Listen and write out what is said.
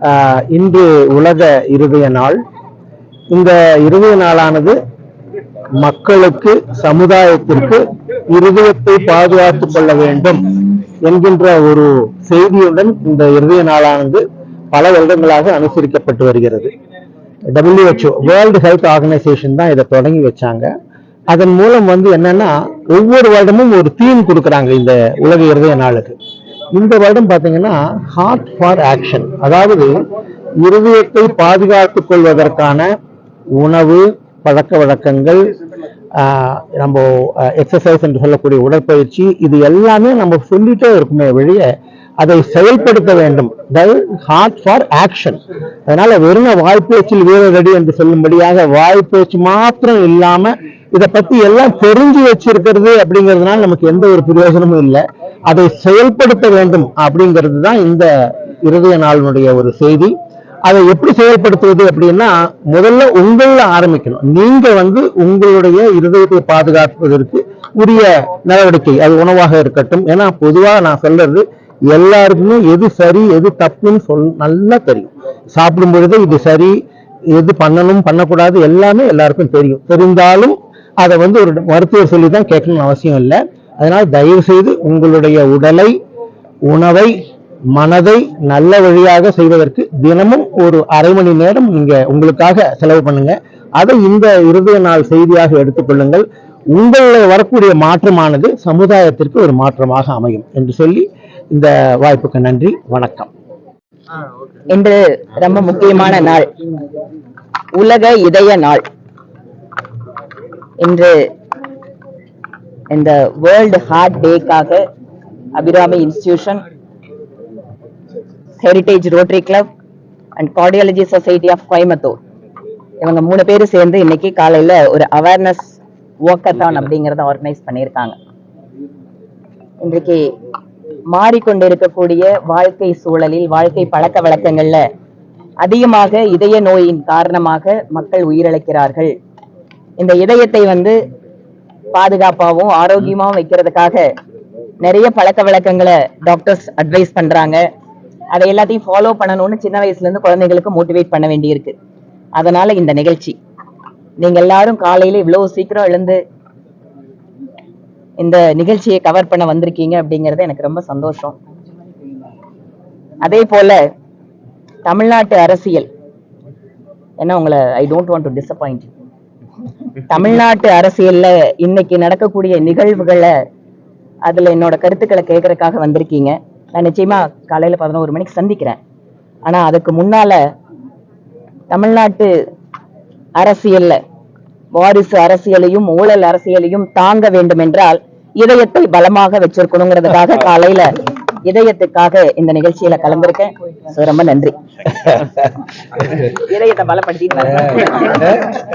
ஆஹ், இன்று உலக இருதய நாள். இந்த இருதய நாளானது மக்களுக்கு சமுதாயத்திற்கு இருதயத்தை பாதுகாத்துக் கொள்ள வேண்டும் என்கின்ற ஒரு செய்தியுடன் இந்த இருதய நாளானது பல வருடங்களாக அனுசரிக்கப்பட்டு வருகிறது. டபிள்யூஹெச்ஓ வேர்ல்டு ஹெல்த் ஆர்கனைசேஷன் தான் இதை தொடங்கி வச்சாங்க. அதன் மூலம் வந்து என்னன்னா ஒவ்வொரு வருடமும் ஒரு தீம் கொடுக்குறாங்க இந்த உலக இருதய நாளுக்கு. இந்த வருடம் பாத்தீங்கன்னா ஹார்ட் ஃபார் ஆக்ஷன் அதாவது இருதயத்தை பாதுகாத்துக் கொள்வதற்கான உணவு பழக்க வழக்கங்கள் நம்ம எக்ஸசைஸ் என்று சொல்லக்கூடிய உடற்பயிற்சி இது எல்லாமே நம்ம சொல்லிட்டே இருக்குமே வெளிய அதை செயல்படுத்த வேண்டும். ஹார்ட் ஃபார் ஆக்ஷன் அதனால வெறும் வாய்ப்பேச்சில் வீரரடி என்று சொல்லும்படியாக வாய்ப்பேச்சு மாத்திரம் இல்லாம இதை பத்தி எல்லாம் தெரிஞ்சு வச்சிருக்கிறது அப்படிங்கிறதுனால நமக்கு எந்த ஒரு பிரயோஜனமும் இல்லை. அதை செயல்படுத்த வேண்டும் அப்படிங்கிறது தான் இந்த இருதய நாளினுடைய ஒரு செய்தி. அதை எப்படி செயல்படுத்துவது அப்படின்னா முதல்ல உங்களில் ஆரம்பிக்கணும். நீங்க வந்து உங்களுடைய இருதயத்தை பாதுகாப்பதற்கு உரிய நடவடிக்கை அது உணவாக இருக்கட்டும். ஏன்னா பொதுவாக நான் சொல்றது எல்லாருக்குமே எது சரி எது தப்புன்னு சொல் நல்லா தெரியும். சாப்பிடும் பொழுது இது சரி எது பண்ணணும் பண்ணக்கூடாது எல்லாமே எல்லாருக்கும் தெரியும். தெரிந்தாலும் அதை வந்து ஒரு மருத்துவர் சொல்லி தான் கேட்கணும்னு அவசியம் இல்லை. அதனால் தயவு செய்து உங்களுடைய உடலை உணவை மனதை நல்ல வழியாக செய்வதற்கு தினமும் ஒரு அரை மணி நேரம் நீங்க உங்களுக்காக செலவு பண்ணுங்க. அதை இந்த இருதய நாள் செய்தியாக எடுத்துக்கொள்ளுங்கள் உங்களில் வரக்கூடிய மாற்றமானது சமுதாயத்திற்கு ஒரு மாற்றமாக அமையும் என்று சொல்லி இந்த வாய்ப்புக்கு நன்றி வணக்கம். இன்று ரொம்ப முக்கியமான நாள். உலக இதய நாள். இன்று இந்த world heart டேக்காக Abirami institution heritage rotary club and cardiology society of Coimbatore இவங்க மூணு பேரும் சேர்ந்து இன்னைக்கு காலையில ஒரு அவேர்னஸ் வாக்கத்தான் அப்படிங்கறத ஆர்கனைஸ் பண்ணியிருக்காங்க. இன்றைக்கு மாறிக்கொண்டிருக்கக்கூடிய வாழ்க்கை சூழலில் வாழ்க்கை பழக்க வழக்கங்கள்ல அதிகமாக இதய நோயின் காரணமாக மக்கள் உயிரிழக்கிறார்கள். இந்த இதயத்தை வந்து பாதுகாப்பாகவும் ஆரோக்கியமாகவும் வைக்கிறதுக்காக நிறைய பழக்க வழக்கங்களை டாக்டர்ஸ் அட்வைஸ் பண்றாங்க. அதை எல்லாத்தையும் ஃபாலோ பண்ணணும்னு சின்ன வயசுல இருந்து குழந்தைகளுக்கு மோட்டிவேட் பண்ண வேண்டியிருக்கு. அதனால இந்த நிகழ்ச்சி. நீங்க எல்லாரும் காலையில இவ்வளவு சீக்கிரம் எழுந்து இந்த நிகழ்ச்சியை கவர் பண்ண வந்திருக்கீங்க அப்படிங்கறது எனக்கு ரொம்ப சந்தோஷம். அதே போல தமிழ்நாட்டு அரசியல். ஏன்னா உங்களை I don't want to disappoint தமிழ்நாட்டு அரசியல்ல இன்னைக்கு நடக்கக்கூடிய நிகழ்வுகளை அதுல என்னோட கருத்துக்களை கேட்கறதுக்காக வந்திருக்கீங்க. நான் நிச்சயமா காலையில பதினோரு மணிக்கு சந்திக்கிறேன். ஆனா அதுக்கு முன்னால தமிழ்நாட்டு அரசியல்ல வாரிசு அரசியலையும் ஊழல் அரசியலையும் தாங்க வேண்டும் என்றால் இதயத்தை பலமாக வச்சிருக்கணுங்கிறதுக்காக காலையில இதயத்துக்காக இந்த நிகழ்ச்சியில கலந்திருக்கேன். ரொம்ப நன்றி. இதயத்தை பலப்படுத்திட்டு வரேன்.